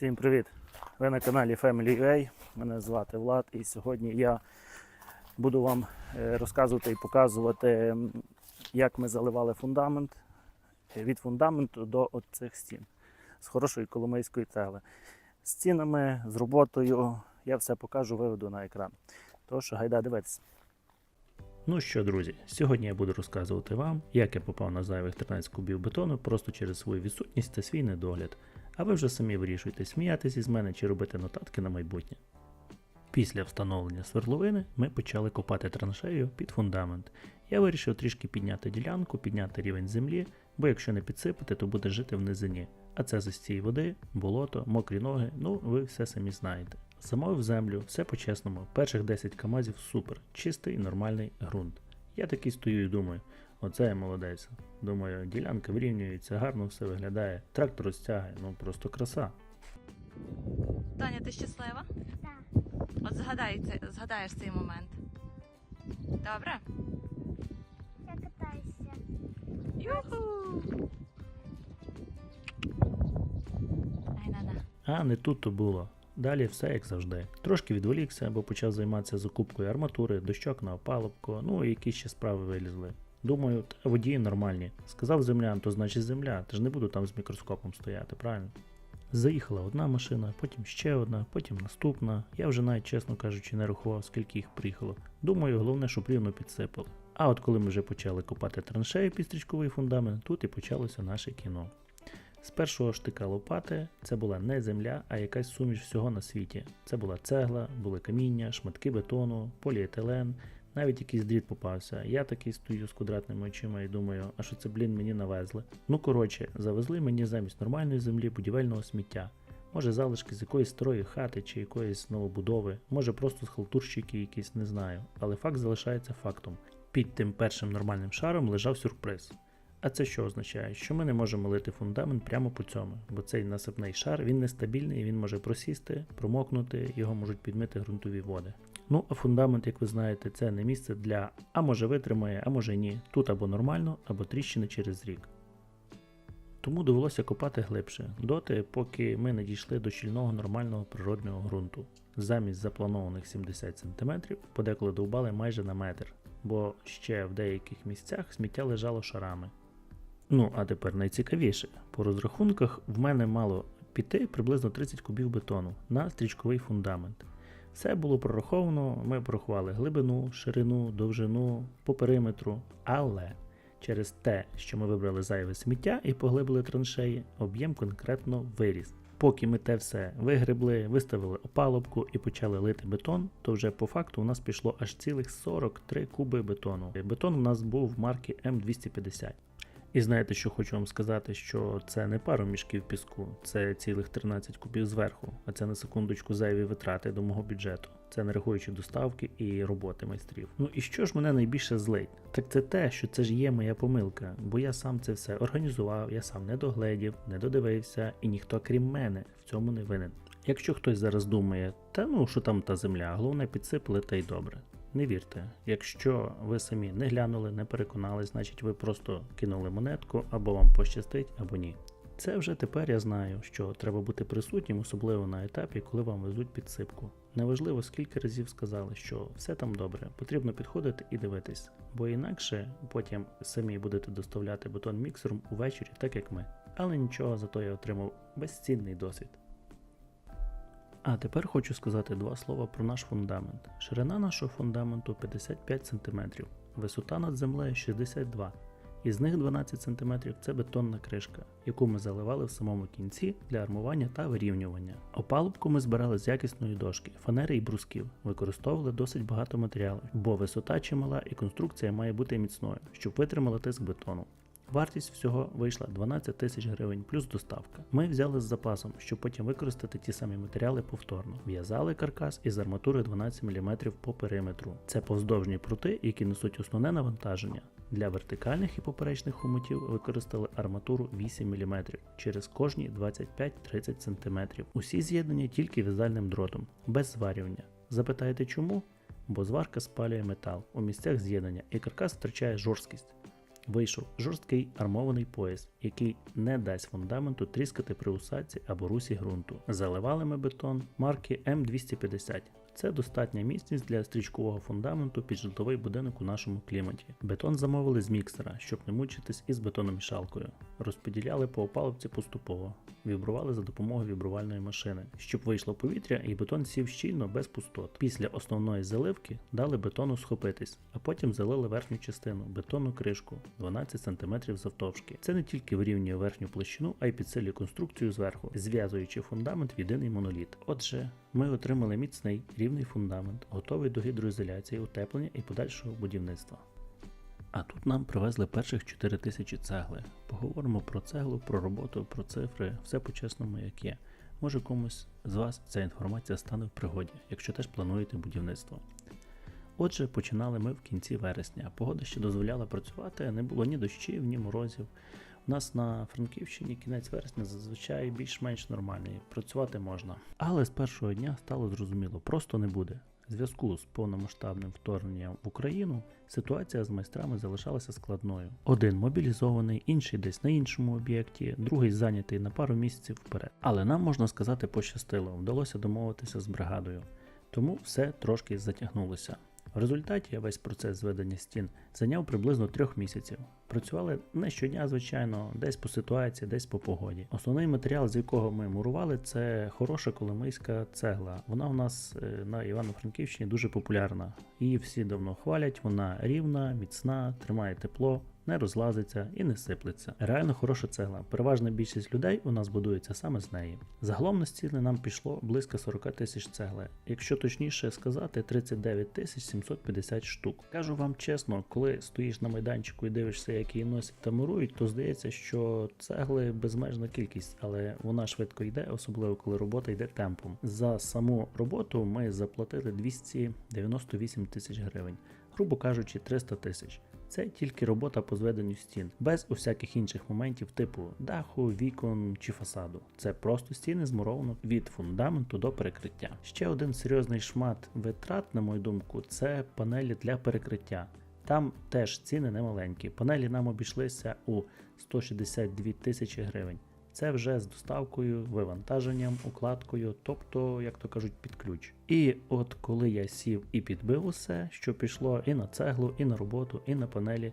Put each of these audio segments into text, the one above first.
Всім привіт! Ви на каналі Family. Мене звати Влад, і сьогодні я буду вам е, розказувати і показувати, як ми заливали фундамент е, від фундаменту до цих стін з хорошої коломийської цегли. З стінами, з роботою я все покажу, виведу на екран. Тож гайда дивитися. Ну що, друзі, сьогодні я буду розказувати вам, як я попав на зайвих 13 кубів бетону просто через свою відсутність та свій недогляд. А ви вже самі вирішуєте, сміятись із мене чи робити нотатки на майбутнє. Після встановлення свердловини ми почали копати траншею під фундамент. Я вирішив трішки підняти ділянку, підняти рівень землі, бо якщо не підсипати, то буде жити в низині. А це застій води, болото, мокрі ноги, ну ви все самі знаєте. Замовив землю, все по-чесному, перших 10 камазів супер, чистий нормальний ґрунт. Я такий стою і думаю, оце я молодець. Думаю, ділянка вирівнюється, гарно все виглядає, трактор розтягає, ну просто краса. Таня, ти щаслива? Так. От згадай згадаєш цей момент. Добре? Я катаюся. Юху! Ай, на, на. А не тут то було. Далі все як завжди. Трошки відволікся, бо почав займатися закупкою арматури, дощок на опалубку, ну і якісь ще справи вилізли. Думаю, водії нормальні. Сказав землян, то значить земля, та ж не буду там з мікроскопом стояти, правильно? Заїхала одна машина, потім ще одна, потім наступна. Я вже навіть, чесно кажучи, не рахував, скільки їх приїхало. Думаю, головне, щоб рівно підсипали. А от коли ми вже почали копати траншею під стрічковий фундамент, тут і почалося наше кіно. З першого штика лопати це була не земля, а якась суміш всього на світі. Це була цегла, були каміння, шматки бетону, поліетилен, навіть якийсь дріт попався. Я такий стою з квадратними очима і думаю, а що це, блін, мені навезли. Ну коротше, завезли мені замість нормальної землі будівельного сміття. Може залишки з якоїсь старої хати чи якоїсь новобудови, може просто з халтурщики якісь, не знаю. Але факт залишається фактом. Під тим першим нормальним шаром лежав сюрприз. А це що означає? Що ми не можемо лити фундамент прямо по цьому, бо цей насипний шар він нестабільний, він може просісти, промокнути, його можуть підмити ґрунтові води. Ну а фундамент, як ви знаєте, це не місце для а може витримає, а може ні. Тут або нормально, або тріщини через рік. Тому довелося копати глибше, доти, поки ми не дійшли до щільного нормального природного ґрунту. Замість запланованих 70 см подеколи довбали майже на метр, бо ще в деяких місцях сміття лежало шарами. Ну, а тепер найцікавіше. По розрахунках в мене мало піти приблизно 30 кубів бетону на стрічковий фундамент. Все було прораховано, ми порахували глибину, ширину, довжину по периметру, але через те, що ми вибрали зайве сміття і поглибили траншеї, об'єм конкретно виріс. Поки ми те все вигребли, виставили опалубку і почали лити бетон, то вже по факту у нас пішло аж цілих 43 куби бетону. Бетон у нас був марки М250. І знаєте, що хочу вам сказати, що це не пару мішків піску, це цілих 13 кубів зверху, а це на секундочку зайві витрати до мого бюджету. Це не рахуючи доставки і роботи майстрів. Ну і що ж мене найбільше злить? Так це те, що це ж є моя помилка, бо я сам це все організував, я сам не догледів, не додивився, і ніхто крім мене в цьому не винен. Якщо хтось зараз думає, та ну що там та земля, головне підсипали та й добре. Не вірте, якщо ви самі не глянули, не переконались, значить ви просто кинули монетку, або вам пощастить, або ні. Це вже тепер я знаю, що треба бути присутнім, особливо на етапі, коли вам везуть підсипку. Неважливо, скільки разів сказали, що все там добре, потрібно підходити і дивитись, бо інакше потім самі будете доставляти бетон міксером увечері, так як ми. Але нічого, зато я отримав безцінний досвід. А тепер хочу сказати два слова про наш фундамент. Ширина нашого фундаменту 55 см, висота над землею 62 із них 12 см це бетонна кришка, яку ми заливали в самому кінці для армування та вирівнювання. Опалубку ми збирали з якісної дошки, фанери і брусків, використовували досить багато матеріалів, бо висота чимала і конструкція має бути міцною, щоб витримала тиск бетону. Вартість всього вийшла 12 тисяч гривень плюс доставка. Ми взяли з запасом, щоб потім використати ті самі матеріали повторно. В'язали каркас із арматури 12 мм по периметру. Це повздовжні прути, які несуть основне навантаження. Для вертикальних і поперечних хомутів використали арматуру 8 мм через кожні 25-30 см. Усі з'єднані тільки в'язальним дротом, без зварювання. Запитаєте чому? Бо зварка спалює метал у місцях з'єднання і каркас втрачає жорсткість. Вийшов жорсткий армований пояс, який не дасть фундаменту тріскати при усадці або русі ґрунту. Заливали ми бетон марки М250. Це достатня міцність для стрічкового фундаменту під житловий будинок у нашому кліматі. Бетон замовили з міксера, щоб не мучитись із бетономішалкою. Розподіляли по опалубці поступово, вібрували за допомогою вібрувальної машини, щоб вийшло повітря і бетон сів щільно без пустот. Після основної заливки дали бетону схопитись, а потім залили верхню частину бетонну кришку 12 см завтовшки. Це не тільки вирівнює верхню площину, а й підсилює конструкцію зверху, зв'язуючи фундамент в єдиний моноліт. Отже, ми отримали міцний рівний фундамент, готовий до гідроізоляції, утеплення і подальшого будівництва. А тут нам привезли перших 4 тисячі цегли. Поговоримо про цеглу, про роботу, про цифри, все по-чесному, як є. Може комусь з вас ця інформація стане в пригоді, якщо теж плануєте будівництво. Отже, починали ми в кінці вересня. Погода ще дозволяла працювати, не було ні дощів, ні морозів. У нас на Франківщині кінець вересня зазвичай більш-менш нормальний, працювати можна. Але з першого дня стало зрозуміло, просто не буде. Зв'язку з повномасштабним вторгненням в Україну ситуація з майстрами залишалася складною. Один мобілізований, інший десь на іншому об'єкті, другий зайнятий на пару місяців вперед. Але нам можна сказати пощастило, вдалося домовитися з бригадою, тому все трошки затягнулося. В результаті весь процес зведення стін зайняв приблизно трьох місяців. Працювали не щодня, звичайно, десь по ситуації, десь по погоді. Основний матеріал, з якого ми мурували, це хороша коломийська цегла. Вона у нас е, на Івано-Франківщині дуже популярна. Її всі давно хвалять, вона рівна, міцна, тримає тепло. Не розлазиться і не сиплеться. Реально хороша цегла. Переважна більшість людей у нас будується саме з неї. Загалом на стіни нам пішло близько 40 тисяч цегли. Якщо точніше сказати, 39 тисяч 750 штук. Кажу вам чесно, коли стоїш на майданчику і дивишся, як її носять та мурують, то здається, що цегли безмежна кількість, але вона швидко йде, особливо коли робота йде темпом. За саму роботу ми заплатили 298 тисяч гривень, грубо кажучи, 300 тисяч. Це тільки робота по зведенню стін, без усяких інших моментів, типу даху, вікон чи фасаду. Це просто стіни змуровано від фундаменту до перекриття. Ще один серйозний шмат витрат, на мою думку, це панелі для перекриття. Там теж ціни немаленькі. Панелі нам обійшлися у 162 тисячі гривень. Це вже з доставкою, вивантаженням, укладкою, тобто, як то кажуть, під ключ. І от коли я сів і підбив усе, що пішло і на цеглу, і на роботу, і на панелі,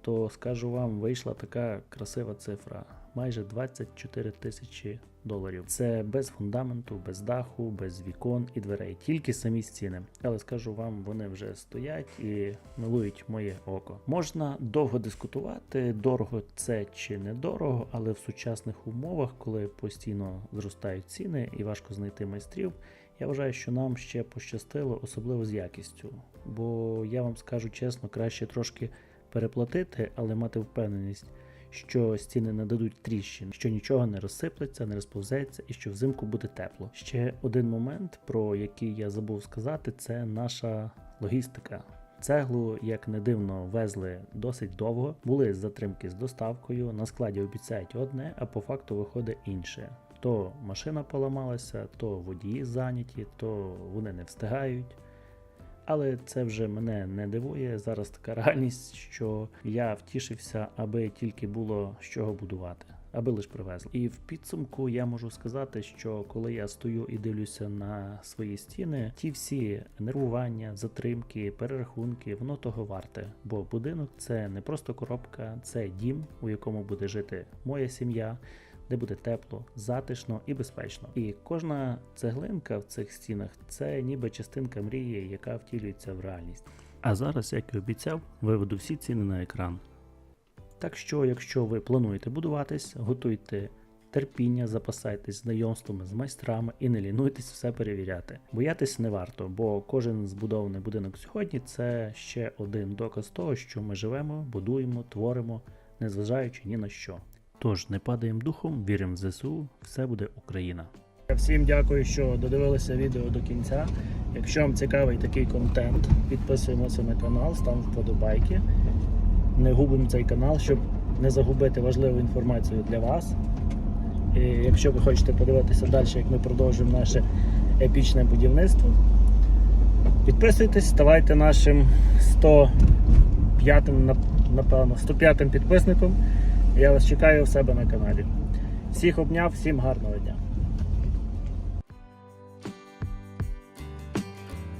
то скажу вам, вийшла така красива цифра майже 24 тисячі доларів. Це без фундаменту, без даху, без вікон і дверей, тільки самі стіни. Але скажу вам, вони вже стоять і милують моє око. Можна довго дискутувати, дорого це чи не дорого, але в сучасних умовах, коли постійно зростають ціни і важко знайти майстрів. Я вважаю, що нам ще пощастило, особливо з якістю. Бо я вам скажу чесно, краще трошки переплатити, але мати впевненість, що стіни не дадуть тріщин, що нічого не розсиплеться, не розповзеться і що взимку буде тепло. Ще один момент, про який я забув сказати, це наша логістика. Цеглу, як не дивно, везли досить довго. Були затримки з доставкою. На складі обіцяють одне, а по факту виходить інше. То машина поламалася, то водії зайняті, то вони не встигають. Але це вже мене не дивує. Зараз така реальність, що я втішився, аби тільки було з чого будувати, аби лиш привезли. І в підсумку я можу сказати, що коли я стою і дивлюся на свої стіни, ті всі нервування, затримки, перерахунки, воно того варте. Бо будинок це не просто коробка, це дім, у якому буде жити моя сім'я де буде тепло, затишно і безпечно. І кожна цеглинка в цих стінах це ніби частинка мрії, яка втілюється в реальність. А зараз, як і обіцяв, виведу всі ціни на екран. Так що, якщо ви плануєте будуватись, готуйте терпіння, запасайтесь знайомствами з майстрами і не лінуйтесь все перевіряти. Боятись не варто, бо кожен збудований будинок сьогодні це ще один доказ того, що ми живемо, будуємо, творимо, незважаючи ні на що. Тож не падаємо духом, віримо в ЗСУ, все буде Україна. Всім дякую, що додивилися відео до кінця. Якщо вам цікавий такий контент, підписуємося на канал, ставимо вподобайки. Не губимо цей канал, щоб не загубити важливу інформацію для вас. І якщо ви хочете подивитися далі, як ми продовжуємо наше епічне будівництво, підписуйтесь, ставайте нашим 105 на напевно, 105 підписником. Я вас чекаю у себе на каналі. Всіх обняв, всім гарного дня.